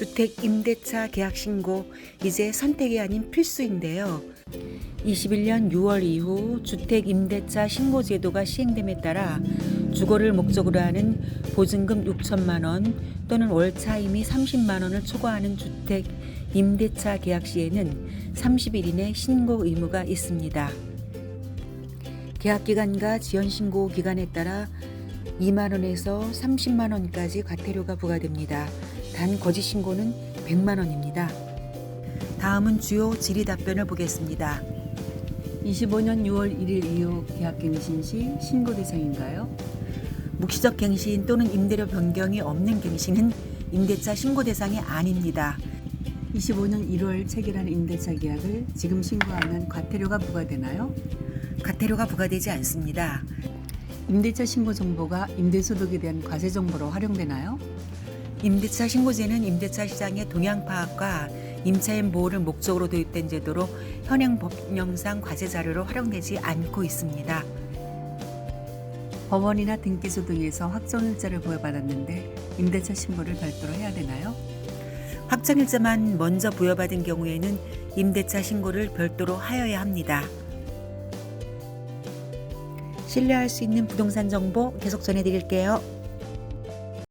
주택 임대차 계약 신고 이제 선택이 아닌 필수인데요. 21년 6월 이후 주택 임대차 신고 제도가 시행됨에 따라 주거를 목적으로 하는 보증금 6천만 원 또는 월 차임이 30만 원을 초과하는 주택 임대차 계약 시에는 30일 이내 신고 의무가 있습니다. 계약 기간과 지연 신고 기간에 따라 2만 원에서 30만 원까지 과태료가 부과됩니다. 단 거짓 신고는 100만 원입니다. 다음은 주요 질의 답변을 보겠습니다. 25년 6월 1일 이후 계약갱신 시 신고 대상인가요? 묵시적 갱신 또는 임대료 변경이 없는 갱신은 임대차 신고 대상이 아닙니다. 25년 1월 체결한 임대차 계약을 지금 신고 하면 과태료가 부과되나요? 과태료가 부과되지 않습니다. 임대차 신고 정보가 임대소득에 대한 과세 정보로 활용되나요? 임대차 신고제는 임대차 시장의 동향 파악과 임차인 보호를 목적으로 도입된 제도로 현행 법령상 과세 자료로 활용되지 않고 있습니다. 법원이나 등기소 등에서 확정일자를 부여받았는데 임대차 신고를 별도로 해야 되나요? 확정일자만 먼저 부여받은 경우에는 임대차 신고를 별도로 하여야 합니다. 신뢰할 수 있는 부동산 정보 계속 전해드릴게요.